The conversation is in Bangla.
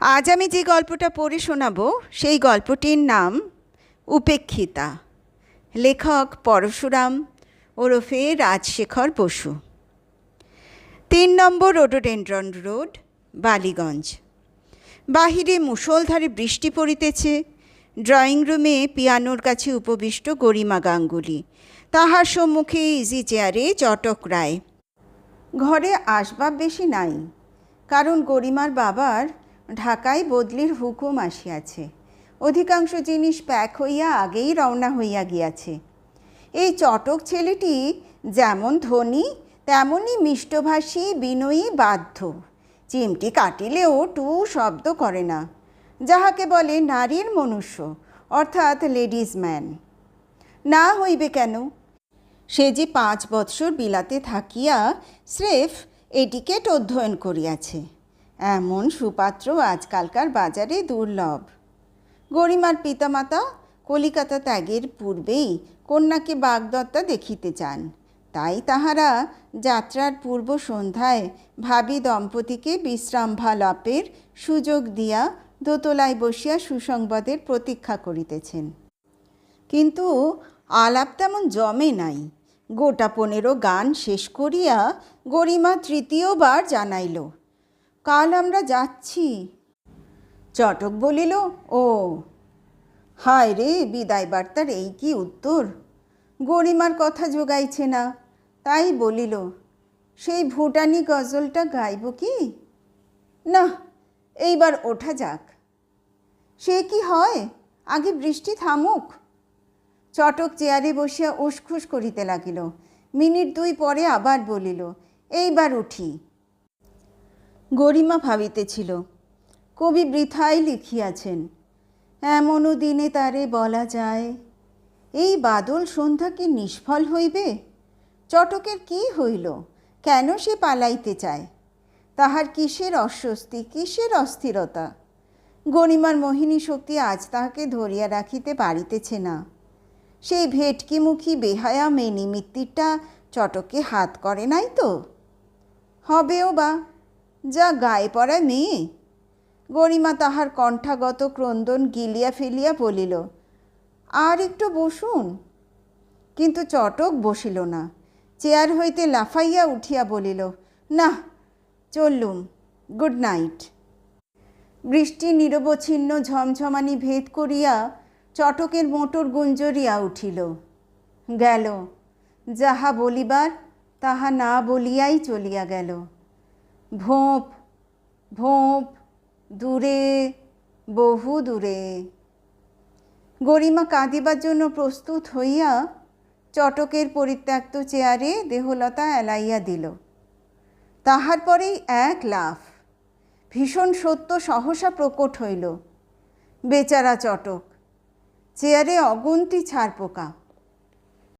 আজ আমি যে গল্পটা পড়ে শোনাবো, সেই গল্পটির নাম উপেক্ষিতা। লেখক পরশুরাম, ওরফে রাজশেখর বসু। তিন নম্বর রোডোডেন্ড্রন রোড, বালিগঞ্জ। বাহিরে মুষলধারে বৃষ্টি পড়িতেছে। ড্রয়িং রুমে পিয়ানোর কাছে উপবিষ্ট গরিমা গাঙ্গুলি। তাহার সম্মুখে ইজি চেয়ারে চটক রায়। ঘরে আসবাব বেশি নাই, কারণ গরিমার বাবার ঢাকায় বদলির হুকুম আসিয়াছে। অধিকাংশ জিনিস প্যাক হইয়া আগেই রওনা হইয়া গিয়াছে। এই চটক ছেলেটি যেমন ধনী, তেমনই মিষ্টভাষী, বিনয়ী, বাধ্য। চিমটি কাটিলেও টু শব্দ করে না। যাহাকে বলে নারীর মনুষ্য, অর্থাৎ লেডিজ ম্যান। না হইবে কেন? সে যে পাঁচ বৎসর বিলাতে থাকিয়া স্রেফ এটিকেট অধ্যয়ন করিয়াছে। এমন সুপাত্র আজকালকার বাজারে দুর্লভ। গরিমার পিতামাতা কলিকাতা ত্যাগের পূর্বেই কন্যাকে বাগদত্তা দেখিতে চান। তাই তাহারা যাত্রার পূর্ব সন্ধ্যায় ভাবি দম্পতিকে বিশ্রামভালাপের সুযোগ দিয়া দোতলায় বসিয়া সুসংবাদের প্রতীক্ষা করিতেছেন। কিন্তু আলাপ তেমন জমে নাই। গোটা পনেরো গান শেষ করিয়া গরিমা তৃতীয়বার জানাইল কাল আমরা যাচ্ছি। চটক বলিল, ও, হায় রে, বিদায় বার্তার এই কি উত্তর? গরিমার কথা যোগাইছে না। তাই বলিল, সেই ভুটানি গজলটা গাইব কি? না, এইবার ওঠা যাক। সে কি হয়? আগে বৃষ্টি থামুক। চটক চেয়ারে বসিয়া উসখুস করিতে লাগিল। মিনিট দুই পরে আবার বলিল, এইবার উঠি। গরিমা ভাবিতেছিল, কবি বৃথাই লিখিয়াছেন, এমনও দিনে তারে বলা যায়, এই বাদল সন্ধ্যা কি নিষ্ফল হইবে? চটকের কি হইল? কেন সে পালাইতে চায়? তাহার কিসের অস্বস্তি, কিসের অস্থিরতা? গরিমার মোহিনী শক্তি আজ তাহাকে ধরিয়া রাখিতে পারিতেছে না। সেই ভেটকিমুখী বেহায়া মেয়ে নিমিত্তিরটা চটকে হাত করে নাই তো? হবেও বা যা গায়ে পড়া মেয়ে গরিমা তাহার কণ্ঠাগত ক্রন্দন গিলিয়া ফেলিয়া বলিল, আর একটু বসুন। কিন্তু চটক বসিল না। চেয়ার হইতে লাফাইয়া উঠিয়া বলিল, না, চললুম। Good night. বৃষ্টি নিরবচ্ছিন্ন ঝমঝমানি ভেদ করিয়া চটকের মোটর গুঞ্জরিয়া উঠিল। গেল। যাহা বলিবার, তাহা না বলিয়াই চলিয়া গেল। ভোঁপ ভোঁপ, দূরে, বহু দূরে। গরিমা কাঁদিবার জন্য প্রস্তুত হইয়া চটকের পরিত্যক্ত চেয়ারে দেহলতা এলাইয়া দিল। তাহার পরেই এক লাফ, ভীষণ সত্য সহসা প্রকট হইল। বেচারা চটক, চেয়ারে অগুন্তি ছাড় পোকা